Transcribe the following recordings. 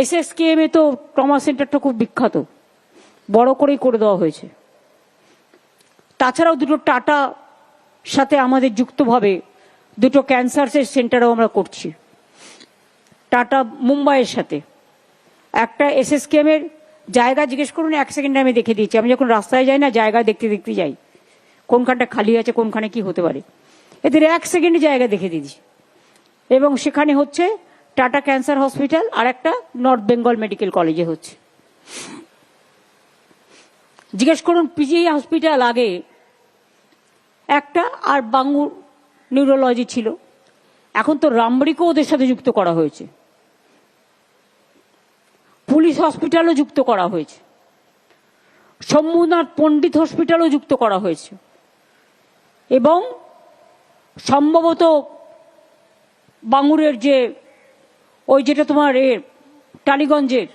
SSKM এ তো trauma সেন্টারটা খুব বিখ্যাত। বড় করেই করে দেওয়া হয়েছে। তাছাড়াও দুটো টাটা সাথে আমাদের যুক্তভাবে দুটো ক্যান্সার সেন্টারও আমরা করছি। টাটা মুম্বাইয়ের সাথে। একটা এসএসকেএম এর জায়গা জিজ্ঞেস করুন, এক সেকেন্ডে আমি দেখে দিয়েছি আমি যখন রাস্তায় যাই না, জায়গা দেখতে দেখতে যাই। কোনখানটা খালি আছে, কোনখানে কি হতে পারে। এদের এক সেকেন্ডে জায়গা দেখে দিয়েছি এবং সেখানে হচ্ছে টাটা ক্যান্সার হসপিটাল আর একটা নর্থ বেঙ্গল মেডিকেল কলেজে হচ্ছে। জিজ্ঞেস করুন, পিজি হসপিটাল আগে একটা আর বাঙ্গুর নিউরোলজি ছিল। এখন তো রামবাড়িকেও ওদের সাথে যুক্ত করা হয়েছে। পুলিশ হসপিটালও যুক্ত করা হয়েছে। শম্ভুনাথ পণ্ডিত হসপিটালও যুক্ত করা হয়েছে। এবং সম্ভবত বাঙুরের যে ওই যেটা তোমার এ, টালিগঞ্জের।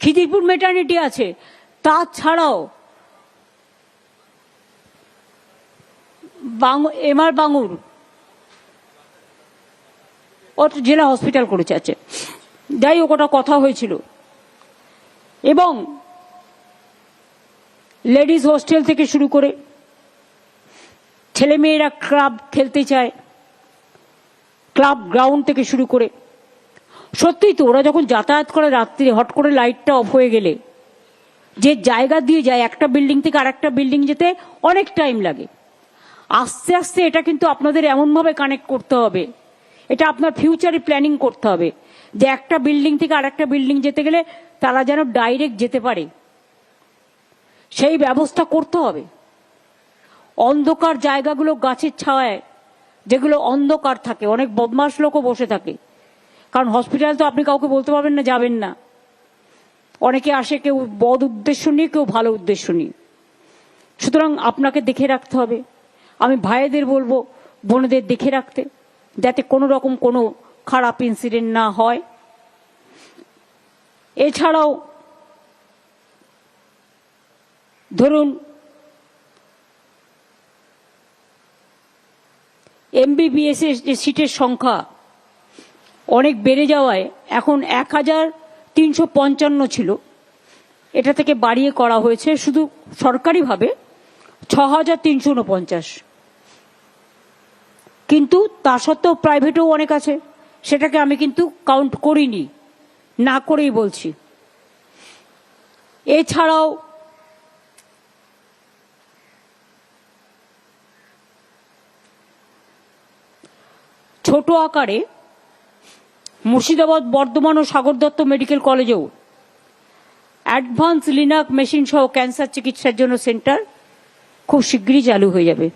খিদিরপুর মেটার্নিটি আছে। তাছাড়াও এমআর বাঙুর। ও জেলা হসপিটাল করেছে আছে যাই হোক, ওটা কথা হয়েছিল। এবং লেডিস হোস্টেল থেকে শুরু করে ছেলেমেয়েরা ক্লাব খেলতে চায়। ক্লাব গ্রাউন্ড থেকে শুরু করে। সত্যিই তো, ওরা যখন যাতায়াত করে রাত্রি, হট করে লাইটটা অফ হয়ে গেলে, যে জায়গা দিয়ে যায়, একটা বিল্ডিং থেকে আরেকটা বিল্ডিং যেতে অনেক টাইম লাগে। আস্তে আস্তে এটা কিন্তু আপনাদের এমনভাবে কানেক্ট করতে হবে। এটা আপনার ফিউচারে প্ল্যানিং করতে হবে যে একটা বিল্ডিং থেকে আরেকটা বিল্ডিং যেতে গেলে তারা যেন ডাইরেক্ট যেতে পারে। সেই ব্যবস্থা করতে হবে। অন্ধকার জায়গাগুলো গাছের ছায়ায় যেগুলো অন্ধকার থাকে, অনেক বদমাস লোকও বসে থাকে। কারণ হসপিটাল তো আপনি কাউকে বলতে পারবেন না, যাবেন না। অনেকে আসে কেউ বদ উদ্দেশ্য নিয়ে, কেউ ভালো উদ্দেশ্য নিয়ে। সুতরাং আপনাকে দেখে রাখতে হবে। আমি ভাইদের বলব, বোনেদের দেখে রাখতে, যাতে কোনো রকম কোনো খারাপ ইনসিডেন্ট না হয়। এছাড়াও, ধরুন এমবিবিএস এর যে সিটের সংখ্যা অনেক বেড়ে যাওয়ায় এখন এক হাজার তিনশো পঞ্চান্ন ছিল। এটা থেকে বাড়িয়ে করা হয়েছে শুধু সরকারিভাবে ছ হাজার তিনশো উনপঞ্চাশ। কিন্তু তা সত্ত্বেও প্রাইভেটেও অনেক আছে। সেটাকে আমি কিন্তু কাউন্ট করিনি, না করেই বলছি। এছাড়াও ছোট আকারে মুর্শিদাবাদ বর্ধমান ও সাগর দত্ত মেডিকেল কলেজেও অ্যাডভান্স লিনাক মেশিন সহ ক্যান্সার চিকিৎসার জন্য সেন্টার খুব শীঘ্রই চালু হয়ে যাবে।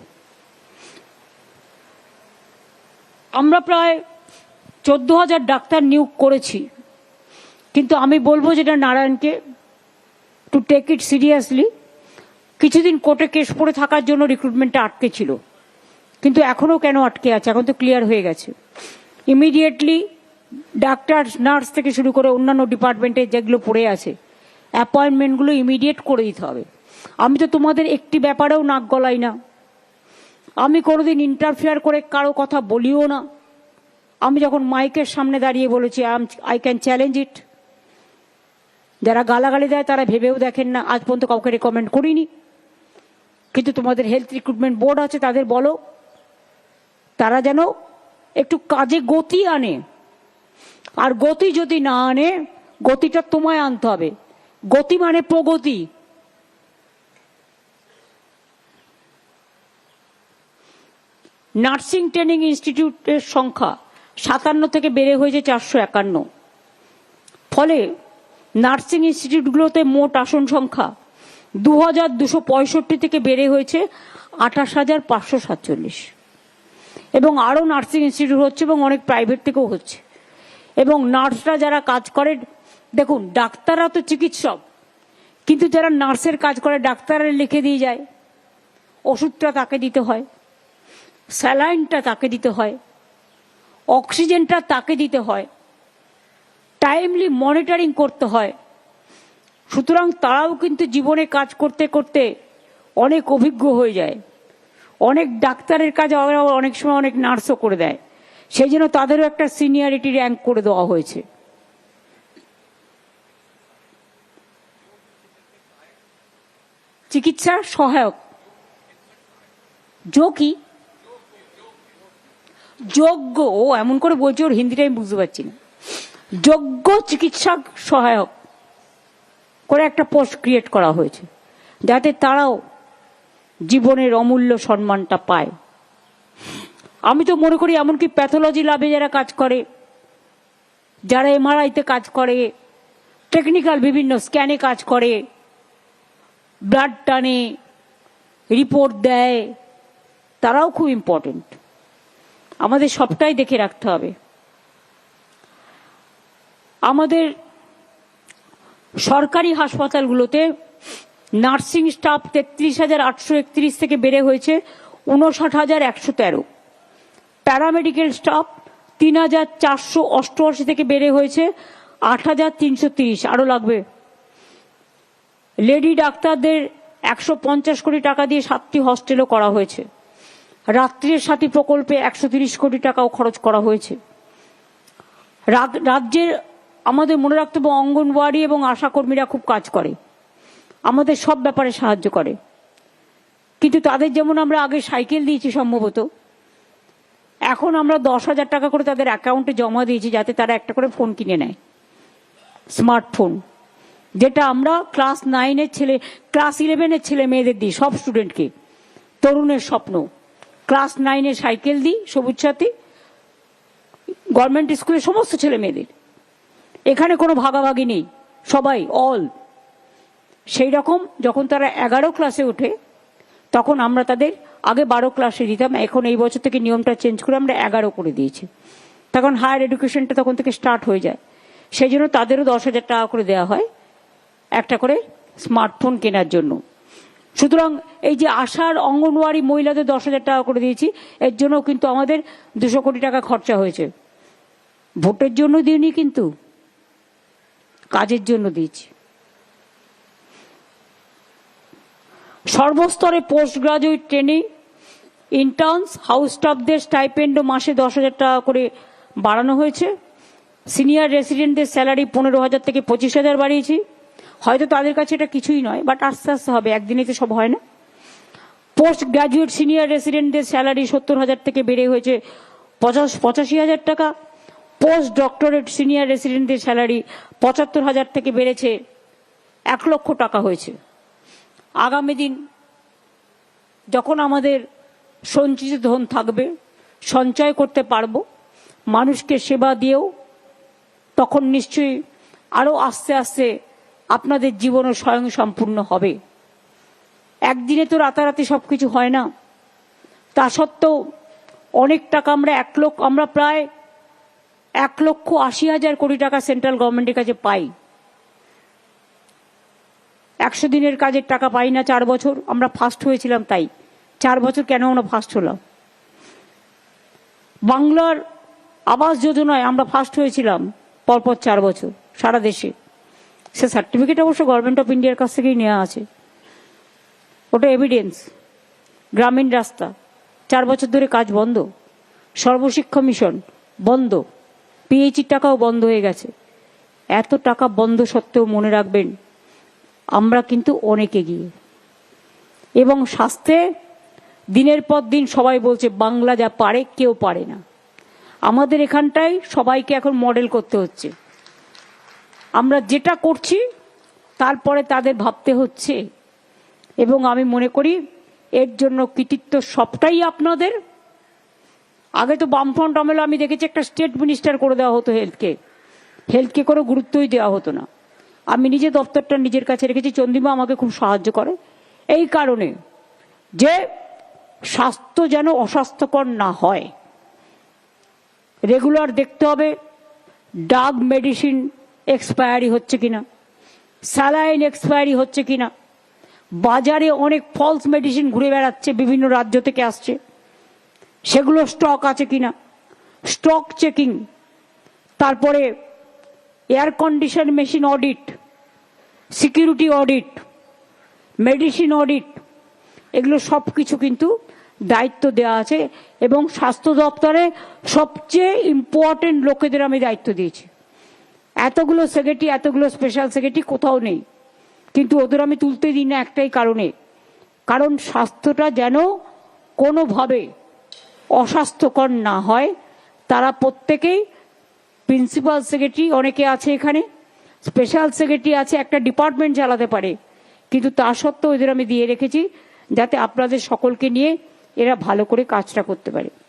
আমরা প্রায় চোদ্দ হাজার ডাক্তার নিয়োগ করেছি, কিন্তু আমি বলব যেটা নারায়ণকে টু টেক ইট সিরিয়াসলি কিছুদিন কোর্টে কেস পড়ে থাকার জন্য রিক্রুটমেন্টটা আটকে ছিল। কিন্তু এখনও কেন আটকে আছে? এখন তো ক্লিয়ার হয়ে গেছে। ইমিডিয়েটলি ডাক্তার নার্স থেকে শুরু করে অন্যান্য ডিপার্টমেন্টে যেগুলো পড়ে আছে অ্যাপয়েন্টমেন্টগুলো ইমিডিয়েট করে দিতে হবে। আমি তো তোমাদের একটি ব্যাপারেও নাক গলাই না। আমি কোনোদিন ইন্টারফেয়ার করে কারও কথা বলিও না। আমি যখন মাইকের সামনে দাঁড়িয়ে বলেছি আই ক্যান চ্যালেঞ্জ ইট যারা গালাগালি দেয়, তারা ভেবেও দেখেন না, আজ পর্যন্ত কাউকে রেকমেন্ড করিনি। কিন্তু তোমাদের হেলথ রিক্রুটমেন্ট বোর্ড আছে, তাদের বলো। তারা যেন একটু কাজে গতি আনে। আর গতি যদি না আনে, গতিটা তোমায় আনতে হবে। গতি মানে প্রগতি। নার্সিং ট্রেনিং ইনস্টিটিউটের সংখ্যা সাতান্ন থেকে বেড়ে হয়েছে চারশো একান্ন। ফলে নার্সিং ইনস্টিটিউটগুলোতে মোট আসন সংখ্যা দু হাজার দুশো পঁয়ষট্টি থেকে বেড়ে হয়েছে আঠাশ হাজার পাঁচশো সাতচল্লিশ। এবং আরও নার্সিং ইনস্টিটিউট হচ্ছে এবং অনেক প্রাইভেট থেকেও হচ্ছে। এবং নার্সরা যারা কাজ করে, দেখুন, ডাক্তাররা তো চিকিৎসক, কিন্তু যারা নার্সের কাজ করে, ডাক্তাররা লিখে দিয়ে যায়। ওষুধটা তাকে দিতে হয়, স্যালাইনটা তাকে দিতে হয়, অক্সিজেনটা তাকে দিতে হয় টাইমলি মনিটরিং করতে হয়। সুতরাং তারাও কিন্তু জীবনে কাজ করতে করতে অনেক অভিজ্ঞ হয়ে যায়। অনেক ডাক্তারের কাজ অনেক সময় অনেক নার্সও করে দেয়। সেই জন্য তাদেরও একটা সিনিয়রিটি র্যাঙ্ক করে দেওয়া হয়েছে। চিকিৎসার সহায়ক। যোগী। যোগ্য। ও এমন করে বলছে ওর হিন্দিটা আমি বুঝতে পারছি না। যোগ্য চিকিৎসক সহায়ক করে একটা পোস্ট ক্রিয়েট করা হয়েছে। যাতে তারাও জীবনের অমূল্য সম্মানটা পায়। আমি তো মনে করি এমনকি প্যাথোলজি ল্যাবে যারা কাজ করে, যারা এমআরআইতে কাজ করে টেকনিক্যাল বিভিন্ন স্ক্যানে কাজ করে ব্লাড টানে রিপোর্ট দেয়, তারাও খুব ইম্পর্টেন্ট আমাদের সবটাই দেখে রাখতে হবে। আমাদের সরকারি হাসপাতালগুলোতে নার্সিং স্টাফ তেত্রিশ হাজার আটশো একত্রিশ থেকে বেড়ে হয়েছে উনষাট হাজার একশো তেরো। প্যারামেডিক্যাল স্টাফ তিন হাজার চারশো অষ্টআশি থেকে বেড়ে হয়েছে আট হাজার তিনশো তিরিশ। আরও লাগবে। লেডি ডাক্তারদের একশো পঞ্চাশ কোটি টাকা দিয়ে সাতটি হস্টেলও করা হয়েছে। রাত্রির সাথী প্রকল্পে একশো তিরিশ কোটি টাকাও খরচ করা হয়েছে। রাজ্যের আমাদের মনে রাখতে হবে অঙ্গনওয়াড়ি এবং আশাকর্মীরা খুব কাজ করে। আমাদের সব ব্যাপারে সাহায্য করে। কিন্তু তাদের যেমন আমরা আগে সাইকেল দিয়েছি সম্ভবত, এখন আমরা দশ হাজার টাকা করে তাদের অ্যাকাউন্টে জমা দিয়েছি যাতে তারা একটা করে ফোন কিনে নেয়। স্মার্টফোন, যেটা আমরা ক্লাস নাইনের ছেলে, ক্লাস ইলেভেনের ছেলে মেয়েদের দিই, সব স্টুডেন্টকে। তরুণের স্বপ্ন, ক্লাস নাইনে সাইকেল দিই, সবুজ সাথী, গভর্নমেন্ট স্কুলের সমস্ত ছেলে মেয়েদের। এখানে কোনো ভাগাভাগি নেই, সবাই, অল। সেই রকম যখন তারা এগারো ক্লাসে ওঠে, তখন আমরা তাদের আগে বারো ক্লাসে দিতাম। এখন এই বছর থেকে নিয়মটা চেঞ্জ করে আমরা এগারো করে দিয়েছি। তখন হায়ার এডুকেশনটা তখন থেকে স্টার্ট হয়ে যায়। সেই জন্য তাদেরও দশ হাজার টাকা করে দেওয়া হয় একটা করে স্মার্টফোন কেনার জন্য। সুতরাং এই যে আশার অঙ্গনওয়াড়ি মহিলাদের দশ হাজার টাকা করে দিয়েছি, এর জন্য কিন্তু আমাদের দুশো কোটি টাকা খরচা হয়েছে। ভোটের জন্য দিইনি কিন্তু, কাজের জন্য দিয়েছি। সর্বস্তরে post graduate training interns house স্টাফদের স্টাইপেন্ডও মাসে দশ হাজার টাকা করে বাড়ানো হয়েছে। সিনিয়র রেসিডেন্টদের স্যালারি পনেরো হাজার থেকে পঁচিশ হাজার বাড়িয়েছি। হয়তো তাদের কাছে এটা কিছুই নয় বাট আস্তে আস্তে হবে একদিনে তো সব হয় না। পোস্ট গ্রাজুয়েট সিনিয়র রেসিডেন্টদের স্যালারি সত্তর হাজার থেকে বেড়ে হয়েছে পঁচাশ, পঁচাশি হাজার টাকা। পোস্ট ডক্টরেট সিনিয়র রেসিডেন্টদের স্যালারি পঁচাত্তর হাজার থেকে বেড়েছে এক লক্ষ টাকা হয়েছে। আগামী দিন যখন আমাদের সঞ্চিত ধন থাকবে, সঞ্চয় করতে পারব, মানুষকে সেবা দিয়েও, তখন নিশ্চয়ই আরও আস্তে আস্তে আপনাদের জীবনও স্বয়ং সম্পূর্ণ হবে। একদিনে তো রাতারাতি সব কিছু হয় না। তা সত্ত্বেও অনেক টাকা আমরা এক লক্ষ, আমরা প্রায় এক লক্ষ আশি হাজার কোটি টাকা সেন্ট্রাল গভর্নমেন্টের কাছে পাই। একশো দিনের কাজের টাকা পাই না চার বছর, আমরা ফার্স্ট হয়েছিলাম তাই। চার বছর কেন আমরা ফার্স্ট হলাম? বাংলার আবাস যোজনায় আমরা ফার্স্ট হয়েছিলাম পরপর চার বছর সারা দেশে। সে সার্টিফিকেট অবশ্য গভর্নমেন্ট অফ ইন্ডিয়ার কাছ থেকেই নেওয়া আছে। ওটা এভিডেন্স গ্রামীণ রাস্তা। চার বছর ধরে কাজ বন্ধ। সর্বশিক্ষা মিশন বন্ধ। পিএইচির টাকাও বন্ধ হয়ে গেছে। এত টাকা বন্ধ সত্ত্বেও মনে রাখবেন আমরা কিন্তু অনেক এগিয়ে এবং স্বাস্থ্যে দিনের পর দিন সবাই বলছে, বাংলা যা পারে কেউ পারে না। আমাদের এখানটাই সবাইকে এখন মডেল করতে হচ্ছে। আমরা যেটা করছি, তারপরে তাদের ভাবতে হচ্ছে। এবং আমি মনে করি, এর জন্য কৃতিত্ব সবটাই আপনাদের। আগে তো বামফ্রন্ট আমলে আমি দেখেছি, একটা স্টেট মিনিস্টার করে দেওয়া হতো হেলথকে হেলথকে কোনো গুরুত্বই দেওয়া হতো না। আমি নিজে দপ্তরটা নিজের কাছে রেখেছি। চন্দিমা আমাকে খুব সাহায্য করে। এই কারণে যে স্বাস্থ্য যেন অস্বাস্থ্যকর না হয় রেগুলার দেখতে হবে ডাগ মেডিসিন এক্সপায়ারি হচ্ছে কিনা স্যালাইন এক্সপায়ারি হচ্ছে কিনা, বাজারে অনেক ফলস মেডিসিন ঘুরে বেড়াচ্ছে, বিভিন্ন রাজ্য থেকে আসছে। সেগুলো স্টক আছে কিনা? স্টক চেকিং তারপরে air condition machine audit security audit, medicine audit, এগুলো সব কিছু কিন্তু দায়িত্ব দেওয়া আছে এবং স্বাস্থ্য দপ্তরে সবচেয়ে ইম্পর্টেন্ট লোকেদের আমি দায়িত্ব দিয়েছি। এতগুলো সেক্রেটারি এতগুলো স্পেশাল সেক্রেটারি কোথাও নেই। কিন্তু ওদের আমি তুলতে দিই না একটাই কারণে। কারণ স্বাস্থ্যটা যেন কোনোভাবে অস্বাস্থ্যকর না হয়। তারা প্রত্যেকেই প্রিন্সিপাল সেক্রেটারি অনেকে আছে এখানে। স্পেশাল সেক্রেটারি আছে, একটা ডিপার্টমেন্ট চালাতে পারে। কিন্তু তা সত্ত্বেও ওদের আমি দিয়ে রেখেছি, যাতে আপনাদের সকলকে নিয়ে এরা ভালো করে কাজটা করতে পারে।